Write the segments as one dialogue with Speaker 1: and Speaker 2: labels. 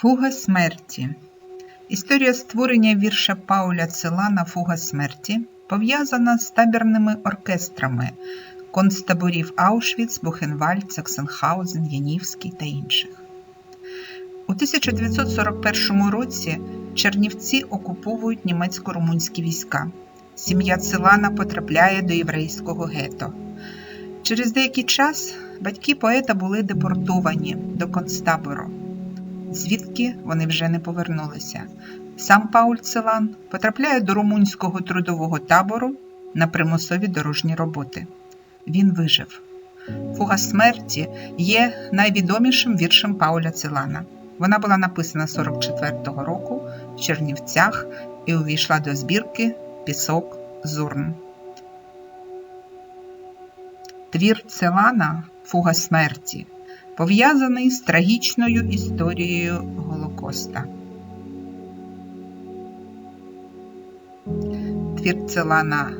Speaker 1: Фуга смерті. Історія створення вірша Пауля Целана Фуга смерті пов'язана з табірними оркестрами концтаборів Аушвіц, Бухенвальд, Саксенхаузен, Янівський та інших. У 1941 році Чернівці окуповують німецько-румунські війська. Сім'я Целана потрапляє до єврейського гетто. Через деякий час батьки поета були депортовані до концтабору, звідки вони вже не повернулися. Сам Пауль Целан потрапляє до румунського трудового табору на примусові дорожні роботи. Він вижив. Фуга смерті є найвідомішим віршем Пауля Целана. Вона була написана 44-го року в Чернівцях і увійшла до збірки Пісок Зурн. Твір Целана Фуга смерті пов'язаний з трагічною історією Голокоста. Твір Целана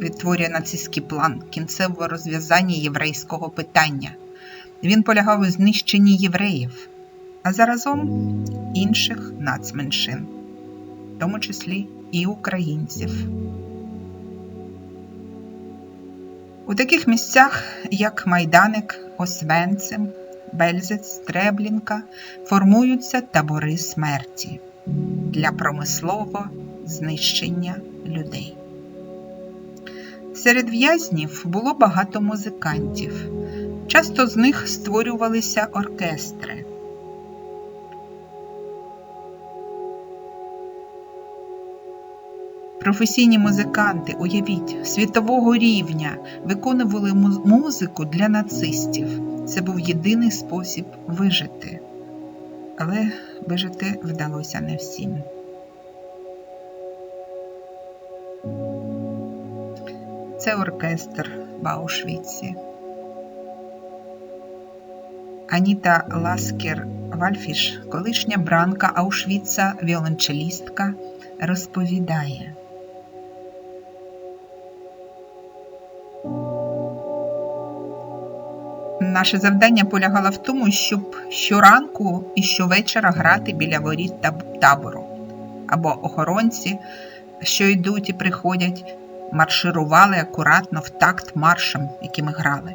Speaker 1: відтворює нацистський план кінцевого розв'язання єврейського питання. Він полягав у знищенні євреїв, а заразом інших нацменшин, в тому числі і українців. У таких місцях, як Майданик, Освенцим, Бельзець, Треблінка, формуються табори смерті для промислового знищення людей. Серед в'язнів було багато музикантів. Часто з них створювалися оркестри. Професійні музиканти, уявіть, світового рівня виконували музику для нацистів. Це був єдиний спосіб вижити. Але вижити вдалося не всім. Це оркестр в Аушвіці. Аніта Ласкер Вальфіш, колишня бранка Аушвіца, віолончелістка, розповідає. Наше завдання полягало в тому, щоб щоранку і щовечора грати біля воріт таб- табору. Або охоронці, що йдуть і приходять, марширували акуратно в такт маршем, ми грали.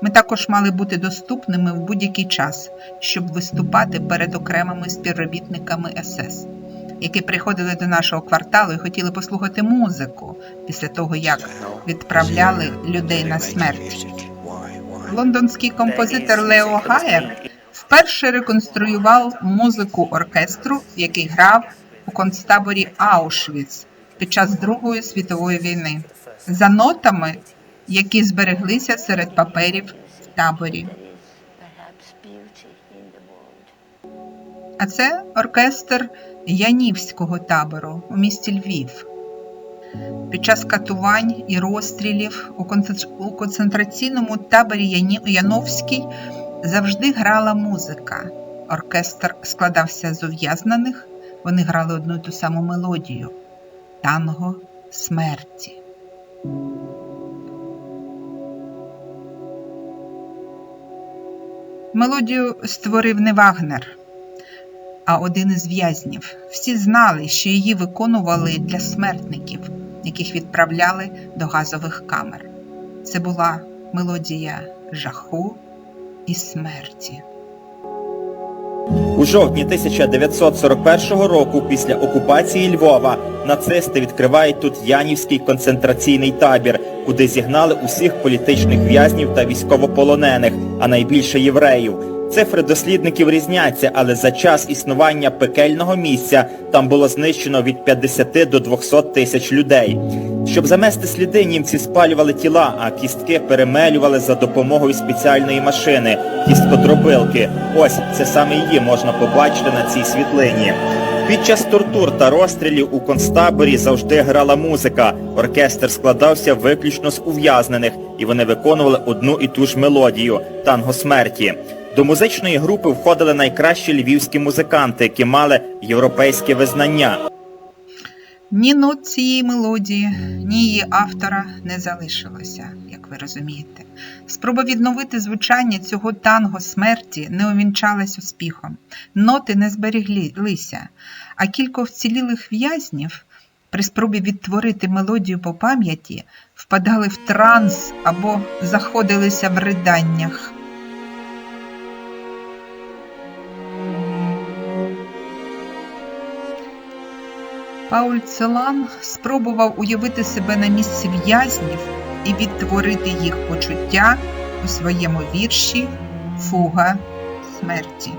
Speaker 1: Ми також мали бути доступними в будь-який час, щоб виступати перед окремими співробітниками СС, які приходили до нашого кварталу і хотіли послухати музику після того, як відправляли людей на смерть. Лондонський композитор Лео Гайер вперше реконструював музику оркестру, який грав у концтаборі Аушвіц під час Другої світової війни, за нотами, які збереглися серед паперів в таборі. А це оркестр Янівського табору у місті Львів. Під час катувань і розстрілів у концентраційному таборі Яновський завжди грала музика. Оркестр складався з ув'язнених, вони грали одну й ту саму мелодію танго смерті. Мелодію створив не Вагнер, а один із в'язнів. Всі знали, що її виконували для смертників, яких відправляли до газових камер. Це була мелодія жаху і смерті.
Speaker 2: У жовтні 1941 року після окупації Львова нацисти відкривають тут Янівський концентраційний табір, куди зігнали усіх політичних в'язнів та військовополонених, а найбільше євреїв. Цифри дослідників різняться, але за час існування пекельного місця там було знищено від 50 до 200 тисяч людей. Щоб замести сліди, німці спалювали тіла, а кістки перемелювали за допомогою спеціальної машини кісткодробилки. Ось це саме її можна побачити на цій світлині. Під час тортур та розстрілів у концтаборі завжди грала музика. Оркестр складався виключно з ув'язнених, і вони виконували одну і ту ж мелодію танго смерті. До музичної групи входили найкращі львівські музиканти, які мали європейське визнання.
Speaker 1: Ні нот цієї мелодії, ні її автора не залишилося, як ви розумієте. Спроба відновити звучання цього танго смерті не увінчалась успіхом. Ноти не зберіглися, а кілька вцілілих в'язнів при спробі відтворити мелодію по пам'яті впадали в транс або заходилися в риданнях. Пауль Целан спробував уявити себе на місці в'язнів і відтворити їх почуття у своєму вірші Фуга смерті.